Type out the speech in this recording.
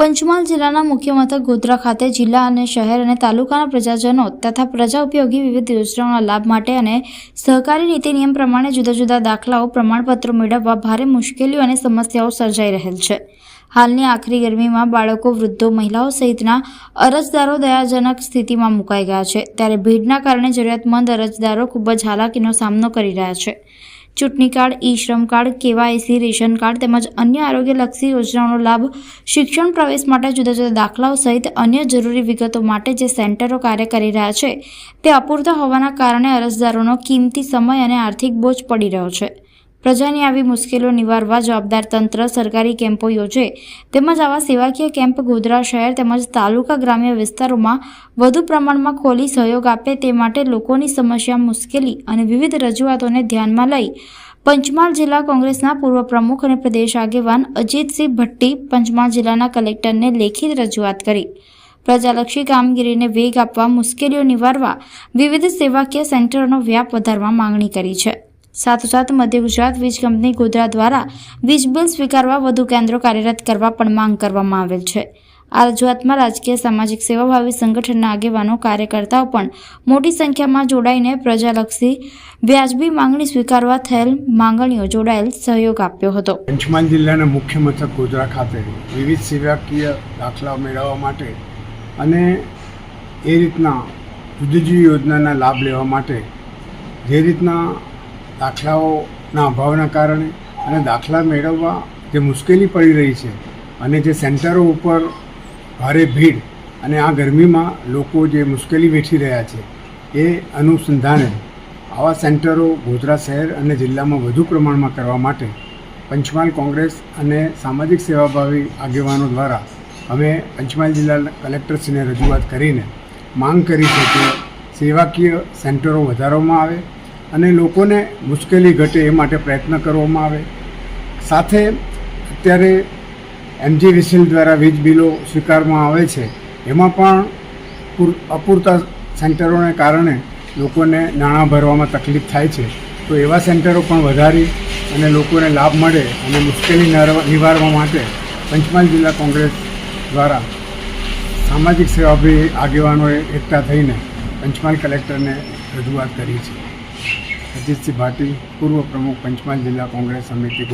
પંચમહાલ જિલ્લાના મુખ્ય મથક ગોધરા ખાતે જિલ્લા અને શહેર અને તાલુકાના પ્રજાજનો તથા પ્રજા ઉપયોગી વિવિધ યોજનાઓના લાભ માટે અને સહકારી નીતિ નિયમ પ્રમાણે જુદા જુદા દાખલાઓ પ્રમાણપત્રો મેળવવા ભારે મુશ્કેલીઓ અને સમસ્યાઓ સર્જાઈ રહેલ છે. હાલની આખરી ગરમીમાં બાળકો, વૃદ્ધો, મહિલાઓ સહિતના અરજદારો દયાજનક સ્થિતિમાં મુકાઈ ગયા છે. ત્યારે ભીડના કારણે જરૂરિયાતમંદ અરજદારો ખૂબ જ હાલાકીનો સામનો કરી રહ્યા છે. ચૂંટણી કાર્ડ, ઈ શ્રમ કાર્ડ, કેવાયસી, રેશન કાર્ડ તેમજ અન્ય આરોગ્યલક્ષી યોજનાઓનો લાભ શિક્ષણ પ્રવેશ માટે જુદા જુદા દાખલાઓ સહિત અન્ય જરૂરી વિગતો માટે જે સેન્ટરો કાર્ય કરી રહ્યા છે તે અપૂરતા હોવાના કારણે અરજદારોનો કિંમતી સમય અને આર્થિક બોજ પડી રહ્યો છે. પ્રજાની આવી મુશ્કેલીઓ નિવારવા જવાબદાર તંત્ર સરકારી કેમ્પો યોજે તેમજ આવા સેવાકીય કેમ્પ ગોધરા શહેર તેમજ તાલુકા ગ્રામ્ય વિસ્તારોમાં વધુ પ્રમાણમાં ખોલી સહયોગ આપે તે માટે લોકોની સમસ્યા મુશ્કેલી અને વિવિધ રજૂઆતોને ધ્યાનમાં લઈ પંચમહાલ જિલ્લા કોંગ્રેસના પૂર્વ પ્રમુખ અને પ્રદેશ આગેવાન અજીતસિંહ ભટ્ટી પંચમહાલ જિલ્લાના કલેક્ટરને લેખિત રજૂઆત કરી. પ્રજાલક્ષી કામગીરીને વેગ આપવા મુશ્કેલીઓ નિવારવા વિવિધ સેવાકીય સેન્ટરોનો વ્યાપ વધારવા માંગણી કરી છે. સાથોસાથ મધ્ય ગુજરાત વીજ કંપની ગોધરા દ્વારા વીજ બિલ સ્વીકારવા વધુ કેન્દ્રો કાર્યરત કરવા પણ માંગ કરવામાં આવેલ છે. આ રજૂઆતમાં રાજકીય, સામાજિક સેવાભાવી સંગઠનના આગેવાનો, કાર્યકર્તાઓ પણ મોટી સંખ્યામાં જોડાઈને પ્રજાલક્ષી વ્યાજબી માંગણી સ્વીકારવા થયેલ માંગણીઓ જોડાયેલ સહયોગ આપ્યો હતો. પંચમહાલ જિલ્લાના મુખ્ય મથક ગોધરા ખાતે વિવિધ સેવાકીય દાખલા મેળવવા માટે અને એ રીતના જુદી જુદી યોજનાના લાભ લેવા માટે જે રીતના દાખલાઓના અભાવના કારણે અને દાખલા મેળવવા જે મુશ્કેલી પડી રહી છે અને જે સેન્ટરો ઉપર ભારે ભીડ અને આ ગરમીમાં લોકો જે મુશ્કેલી વેઠી રહ્યા છે, એ અનુસંધાને આવા સેન્ટરો ગોધરા શહેર અને જિલ્લામાં વધુ પ્રમાણમાં કરવા માટે પંચમહાલ કોંગ્રેસ અને સામાજિક સેવાભાવી આગેવાનો દ્વારા અમે પંચમહાલ જિલ્લા કલેક્ટરશ્રીને રજૂઆત કરીને માંગ કરી છે કે સેવાકીય સેન્ટરો વધારવામાં આવે અને લોકોને મુશ્કેલી ઘટે એ માટે પ્રયત્ન કરવામાં આવે. સાથે અત્યારે એમજી વિસિલ દ્વારા વીજ બિલો સ્વીકારવામાં આવે છે. એમાં પણ પૂર, અપૂરતા સેન્ટરોને કારણે લોકોને નાણાં ભરવામાં તકલીફ થાય છે. તો એવા સેન્ટરો પણ વધારી અને લોકોને લાભ મળે અને મુશ્કેલી નિવારવા- માટે પંચમહાલ જિલ્લા કોંગ્રેસ દ્વારા સામાજિક સેવાભી આગેવાનોએ એકઠા થઈને પંચમહાલ કલેક્ટરને રજૂઆત કરી છે. અજીતસિંહ ભાટી પૂર્વ પ્રમુખ પંચમહાલ જિલ્લા કોંગ્રેસ સમિતિ